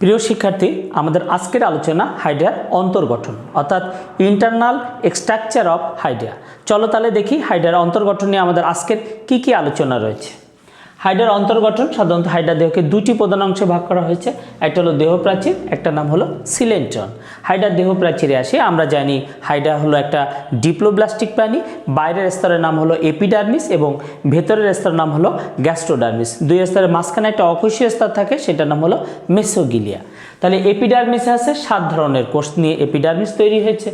প্রিয় শিক্ষার্থী, আমাদের আজকের আলোচনা হাইড্রার অন্তর্গঠন, অর্থাৎ ইন্টারনাল স্ট্রাকচার অফ হাইড্রা চলো তাহলে দেখি হাইড্রার অন্তর্গঠন নিয়ে আমাদের আজকের কি কি আলোচনা রয়েছে। হাইড্রার অন্তর্গঠন, সাধারণত হাইড্রা দেহকে দুটি প্রধান অংশে ভাগ করা হয়েছে। একটা হলো দেহ প্রাচীর একটা নাম হলো সিলেন্ট্রন হাইডার দেহ প্রাচীরে আসে, আমরা জানি হাইডা হলো একটা ডিপ্লোব্লাস্টিক প্রাণী, বাইরের স্তরের নাম হলো এপিডার্মিস এবং ভেতরের স্তরের নাম হলো গ্যাস্ট্রোডার্মিস। দুই স্তরের মাঝখানে একটা অকোষীয় স্তর থাকে, সেটার নাম হলো মেসোগিলিয়া। তাহলে এপিডার্মিসে আছে সাত ধরনের কোষ নিয়ে এপিডার্মিস তৈরি হয়েছে।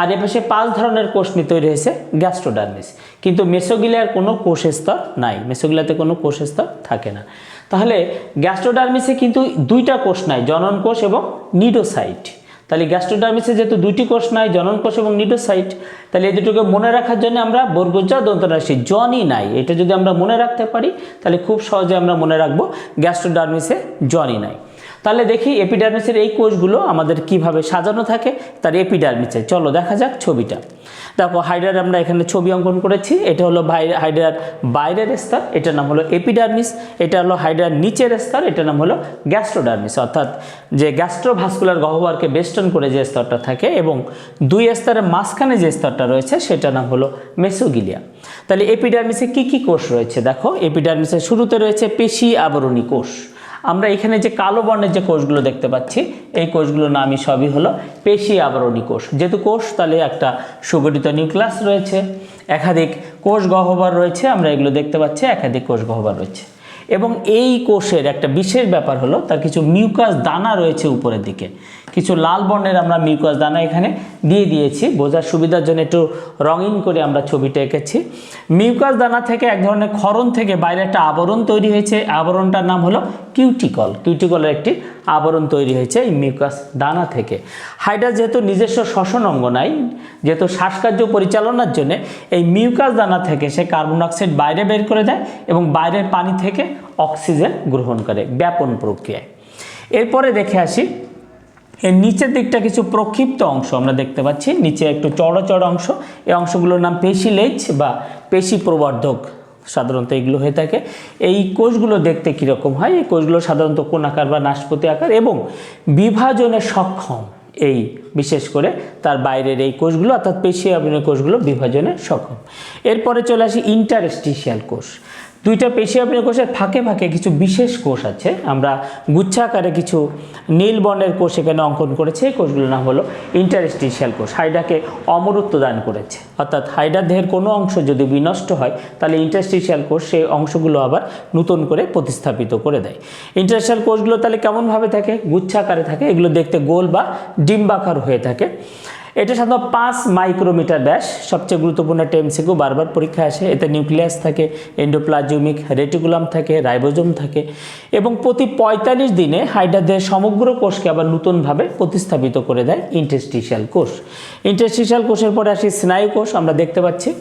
আর এ পাশে পাঁচ ধরনের কোষ নিয়ে তৈরি হয়েছে গ্যাস্ট্রোডার্মিস কিন্তু মেসোগিলিয়ার কোনো কোষ স্তর নাই মেসোগিলাতে কোনো কোষ স্তর থাকে না। তাহলে গ্যাস্ট্রোডার্মিসে কিন্তু দুইটা কোষ নাই, জনন কোষ এবং নিডোসাইট। তাহলে গ্যাস্ট্রোডার্মিসে যেহেতু দুইটি কোষ নাই, জনন কোষ এবং নিডোসাইট, তাহলে এই দুটোকে মনে রাখার জন্য আমরা বর্গজা দন্তরাশি জনই নাই, এটা যদি আমরা মনে রাখতে পারি, তাহলে খুব সহজে আমরা মনে রাখব গ্যাস্ট্রোডার্মিসে জনই নাই। তাহলে দেখি এপিডার্মিসের এই কোষগুলো আমাদের কীভাবে সাজানো থাকে, তার এপিডার্মিসে চলো দেখা যাক ছবিটা। দেখো হাইড্রার আমরা এখানে ছবি অঙ্কন করেছি। এটা হলো হাইড্রার বাইরের স্তর, এটার নাম হলো এপিডার্মিস এটা হলো হাইড্রার নিচের স্তর, এটার নাম হলো গ্যাস্ট্রোডার্মিস অর্থাৎ যে গ্যাস্ট্রোভাস্কুলার গহ্বরকে বেষ্টন করে যে স্তরটা থাকে এবং দুই স্তরের মাঝখানে যে স্তরটা রয়েছে, সেটার নাম হলো মেসোগিলিয়া তাহলে এপিডার্মিসে কি কি কোষ রয়েছে? দেখো এপিডার্মিসের শুরুতে রয়েছে পেশি আবরণী কোষ। আমরা এখানে যে কালো বর্ণের যে কোষগুলো দেখতে পাচ্ছি, এই কোষগুলোর নামই সবই হলো পেশি আবরণী কোষ। যেহেতু কোষ, তাহলে একটা সুগঠিত নিউক্লাস রয়েছে, একাধিক কোষ গহ্বর রয়েছে, আমরা এগুলো দেখতে পাচ্ছি, একাধিক কোষ গহ্বর রয়েছে। এবং এই কোষের একটা বিশেষ ব্যাপার হলো, তার কিছু মিউকাস দানা রয়েছে উপরের দিকে। কিছু লাল বর্ণের আমরা মিউকাস দানা এখানে দিয়ে দিয়েছি। বোঝার সুবিধার জন্য একটু রঙিন করে আমরা ছবিটা এঁকেছি। মিউকাস দানা থেকে এক ধরনের ক্ষরণ থেকে বাইরে একটা আবরণ তৈরি হয়েছে। আবরণটার নাম হলো কিউটিকল কিউটিকলের একটি আবরণ তৈরি হয়েছে এই মিউকাস দানা থেকে। হাইড্রা যেহেতু নিজস্ব শ্বসন অঙ্গ নাই, যেহেতু শ্বাসকার্য পরিচালনার জন্য এই মিউকাস দানা থেকে সে কার্বন ডাইঅক্সাইড বাইরে বের করে দেয় এবং বাইরের পানি থেকে অক্সিজেন গ্রহণ করে, ব্যাপন প্রক্রিয়ায়। এরপরে দেখে আসি, এর নিচের দিকটা কিছু প্রক্ষিপ্ত অংশ আমরা দেখতে পাচ্ছি। নিচে একটু চড়ো চড়ো অংশ। এই অংশগুলোর নাম পেশি লেজ বা পেশি প্রবর্ধক সাধারণত এগুলো হয়ে থাকে। এই কোষগুলো দেখতে কীরকম হয়? এই কোষগুলো সাধারণত কোন আকার বা নাশপতি আকার এবং বিভাজনে সক্ষম। এই, বিশেষ করে তার বাইরের এই কোষগুলো অর্থাৎ পেশি আবরণী কোষগুলো বিভাজনে সক্ষম। এরপরে চলে আসি ইন্টারস্টিশিয়াল কোষ। দুইটা পেশি আপনি কোষের ফাঁকে ফাঁকে কিছু বিশেষ কোষ আছে। আমরা গুচ্ছাকারে কিছু নীল বর্ণের কোষ এখানে অঙ্কন করেছে, এই কোষগুলোর নাম হলো ইন্টারস্টিশিয়াল কোষ। হাইডাকে অমরত্ব দান করেছে। অর্থাৎ হাইডার দেহের কোনো অংশ যদি বিনষ্ট হয়, তাহলে ইন্টারস্টিশিয়াল কোষ সেই অংশগুলো আবার নতুন করে প্রতিস্থাপিত করে দেয়। ইন্টারস্টিশিয়াল কোষগুলো তাহলে কেমনভাবে থাকে? গুচ্ছাকারে থাকে। এগুলো দেখতে গোল বা ডিম্বাকার হয়ে থাকে। এটা সাধারণত পাঁচ মাইক্রোমিটার ব্যাস। সবচেয়ে গুরুত্বপূর্ণ একটা বারবার পরীক্ষায় আসে। এতে নিউক্লিয়াস থাকে, এন্ডোপ্লাজমিক, রেটিকুলাম থাকে, রাইবোজোম থাকে। এবং প্রতি পঁয়তাল্লিশ দিনে হাইড্রাদের সমগ্র কোষকে আবার নতুনভাবে প্রতিস্থাপিত করে দেয় ইন্টেস্টিশিয়াল কোষ। ইন্টেস্টিশিয়াল কোষের পরে আসি স্নায়ু কোষ। আমরা দেখতে পাচ্ছি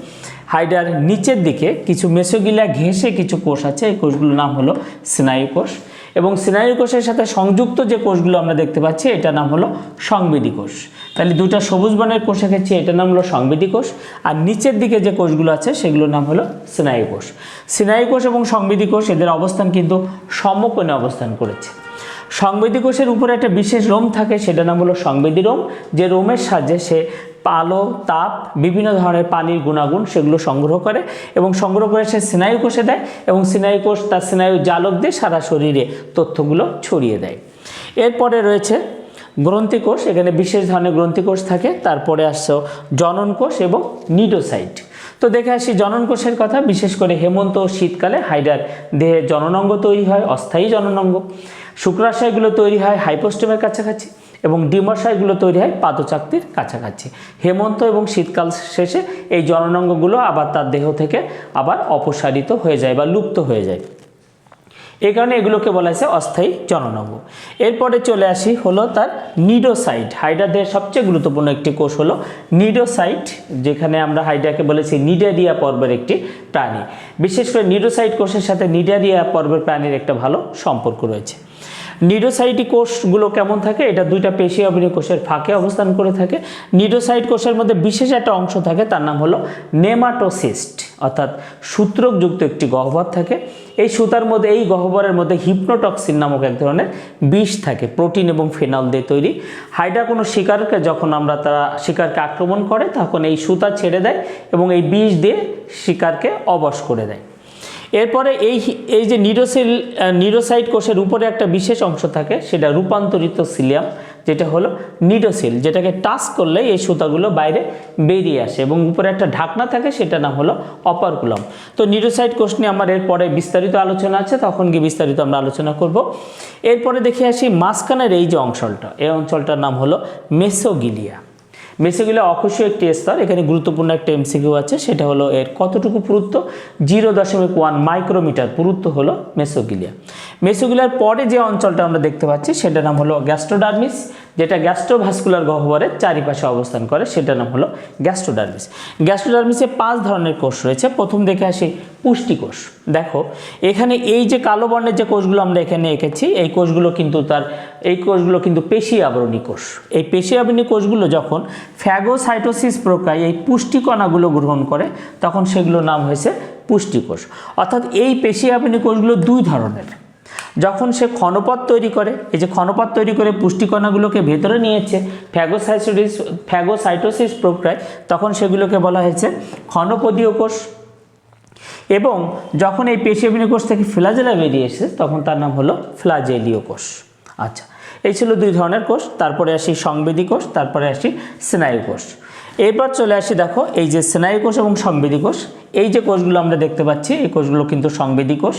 হাইডার নিচের দিকে কিছু মেসোগিলা ঘেঁষে কিছু কোষ আছে। এই কোষগুলোর নাম হলো স্নায়ু কোষ। এবং স্নায়ু কোষের সাথে সংযুক্ত যে কোষগুলো আমরা দেখতে পাচ্ছি এটা নাম হলো সংবেদী কোষ। তাহলে দুটা সবুজ বর্ণের কোষ এঁকেছি, এটার নাম হলো সংবেদী কোষ। আর নিচের দিকে যে কোষগুলো আছে, সেগুলোর নাম হলো স্নায়ু কোষ। স্নায়ু কোষ এবং সংবেদী কোষ, এদের অবস্থান কিন্তু সমকোণে অবস্থান করেছে। সংবেদী কোষের উপরে একটা বিশেষ রোম থাকে, সেটার নাম হলো সংবেদী রোম, যে রোমের সাহায্যে সে আলো তাপ, বিভিন্ন ধরনের পানির গুণাগুণ সেগুলো সংগ্রহ করে এবং সংগ্রহ করে সে স্নায়ু কোষে দেয় এবং স্নায়ু কোষ তার স্নায়ু জালক দিয়ে সারা শরীরে তথ্যগুলো ছড়িয়ে দেয়। এরপরে রয়েছে গ্রন্থিকোষ এখানে বিশেষ ধরনের গ্রন্থিকোষ থাকে, তারপরে আসছে জনন কোষ এবং নিডোসাইট। তো দেখে আসি জনন কোষের কথা, বিশেষ করে হেমন্ত ও শীতকালে হাইডার দেহে জননাঙ্গ তৈরি হয়, অস্থায়ী জননাঙ্গ। শুক্রাশয়গুলো তৈরি হয় হাইপোস্টেমের কাছাকাছি এবং ডিমাশয়গুলো তৈরি হয় পাদচাকতির কাছাকাছি। হেমন্ত এবং শীতকাল শেষে এই জননাঙ্গগুলো আবার তার দেহ থেকে আবার অপসারিত হয়ে যায় বা লুপ্ত হয়ে যায়। এই কারণে এগুলোকে বলা হয়েছে অস্থায়ী জননাঙ্গ এরপরে চলে আসি হলো তার নিডোসাইট। হাইড্রাদের সবচেয়ে গুরুত্বপূর্ণ একটি কোষ হলো নিডোসাইট, যেখানে আমরা হাইড্রাকে বলেছি নিডারিয়া পর্বের একটি প্রাণী। বিশেষ করে নিডোসাইট কোষের সাথে নিডারিয়া পর্বের প্রাণীর একটা ভালো সম্পর্ক রয়েছে। নিডোসাইটি কোষগুলো কেমন থাকে? এটা দুইটা পেশি অভিনয় কোষের ফাঁকে অবস্থান করে থাকে। নিডোসাইট কোষের মধ্যে বিশেষ একটা অংশ থাকে, তার নাম হলো নেমাটোসিস্ট, অর্থাৎ সূত্রকযুক্ত একটি গহ্বর থাকে। এই সুতার মধ্যে, এই গহ্বরের মধ্যে হিপনোটক্সিন নামক এক ধরনের বিষ থাকে, প্রোটিন এবং ফেনল দিয়ে তৈরি। হাইড্রা কোনো শিকারকে যখন আমরা তারা শিকারকে আক্রমণ করে, তখন এই সুতা ছেড়ে দেয় এবং এই বিষ দিয়ে শিকারকে অবশ করে দেয়। এরপরে এই এই যে নিরোসিল নিরোসাইট কোষের উপরে একটা বিশেষ অংশ থাকে, সেটা রূপান্তরিত সিলিয়াম, যেটা হলো নিডোসিল, যেটাকে টাচ করলে এই সুতাগুলো বাইরে বেরিয়ে আসে এবং উপরে একটা ঢাকনা থাকে সেটা নাম হলো অপারকুলাম। তো নিডোসাইট কোষ নিয়ে আমার এরপরে বিস্তারিত আলোচনা আছে, তখন গিয়ে বিস্তারিত আমরা আলোচনা করব। এরপরে দেখে আসি মাঝখানের এই যে অঞ্চলটা এই অঞ্চলটার নাম হলো মেসোগিলিয়া। মেসোগিলিয়া অকস্মীয় একটি স্তর, এখানে গুরুত্বপূর্ণ একটা এমসিকিউ আছে, সেটা হলো এর কতটুকু পুরুত্ব? জিরো দশমিক ওয়ান মাইক্রোমিটার, পুরুত্ব হলো মেসোগিলিয়া। মেসোগিলিয়ার পরে যে অঞ্চলটা আমরা দেখতে পাচ্ছি, সেটার নাম হলো গ্যাস্ট্রোডার্মিস, যেটা গ্যাস্ট্রোভাস্কুলার গহ্বরের চারিপাশে অবস্থান করে, সেটার নাম হলো গ্যাস্ট্রোডার্মিস। গ্যাস্ট্রোডার্মিসে পাঁচ ধরনের কোষ রয়েছে। প্রথম দেখে আসি পুষ্টিকোষ। দেখো, এখানে এই যে কালো বর্ণের যে কোষগুলো আমরা এখানে এঁকেছি, এই কোষগুলো কিন্তু তার, এই কোষগুলো কিন্তু পেশি আবরণী কোষ। এই পেশি আবরণী কোষগুলো যখন ফ্যাগোসাইটোসিস প্রক্রিয়ায় এই পুষ্টিকণাগুলো গ্রহণ করে, তখন সেগুলো নাম হয়েছে পুষ্টিকোষ। অর্থাৎ এই পেশি আবরণী কোষগুলো দুই ধরনের। যখন সে ক্ষণপথ তৈরি করে, এই যে ক্ষণপথ তৈরি করে পুষ্টিকণাগুলোকে ভেতরে নিয়েছে, ফ্যাগোসাইটোসিস ফ্যাগোসাইটোসিস প্রক্রিয়ায়, তখন সেগুলোকে বলা হয়েছে ক্ষণপদীয় কোষ এবং যখন এই পেশিয়াবিনী কোষ থেকে ফ্লাজেলা বেরিয়ে এসেছে, তখন তার নাম হলো ফ্লাজেলীয় কোষ আচ্ছা এই ছিল দুই ধরনের কোষ, তারপরে আসি সংবেদী কোষ, তারপরে আসি স্নায়ু কোষ। এরপর চলে আসি দেখো, এই যে স্নায়ু কোষ এবং সংবেদী কোষ। এই যে কোষগুলো আমরা দেখতে পাচ্ছি, এই কোষগুলো কিন্তু সংবেদী কোষ।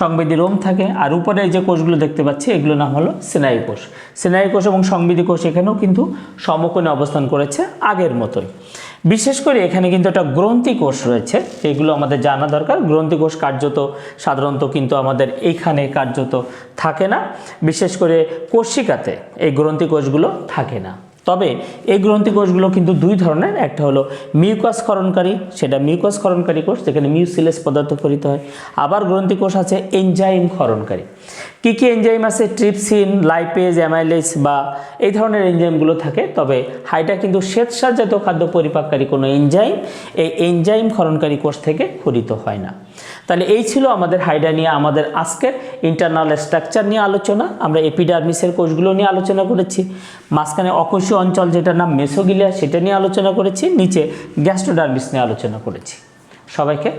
সংবেদী রোম থাকে, আর উপরে যে কোষগুলো দেখতে পাচ্ছি এগুলো নাম হলো স্নায়ু কোষ। স্নায়ু কোষ এবং সংবেদী কোষ এখানেও কিন্তু সমকোণে অবস্থান করেছে আগের মতোই। বিশেষ করে এখানে কিন্তু একটা গ্রন্থি কোষ রয়েছে যেগুলো আমাদের জানা দরকার। গ্রন্থি কোষ কার্যত সাধারণত কিন্তু আমাদের এইখানে কার্যত থাকে না। বিশেষ করে কোষিকাতে এই গ্রন্থি কোষগুলো থাকে না। তবে এই গ্রন্থি কোষগুলো কিন্তু দুই ধরনের, একটা হলো মিউকাস ক্ষরণকারী সেটা মিউকাস ক্ষরণকারী কোষ, যেখানে মিউসিলেস পদার্থ ফলিত হয়। আবার গ্রন্থি কোষ আছে এনজাইম ক্ষরণকারী কী কী এনজাইম আছে? ট্রিপসিন লাইপেজ অ্যামাইলেস বা এই ধরনের এনজাইমগুলো থাকে। তবে হাইডা কিন্তু জাতীয় খাদ্য পরিপাককারী কোনো এনজাইম এই এনজাইম ক্ষরণকারী কোষ থেকে খরিত হয় না। তাহলে এই ছিল আমাদের হাইডা নিয়ে আমাদের আজকের ইন্টারনাল স্ট্রাকচার নিয়ে আলোচনা। আমরা এপিডার্মিসের কোষগুলো নিয়ে আলোচনা করেছি। মাঝখানে অকোষীয় অঞ্চল যেটার নাম মেসোগিলিয়া সেটা নিয়ে আলোচনা করেছি। নিচে গ্যাস্ট্রোডার্মিস নিয়ে আলোচনা করেছি। সবাইকে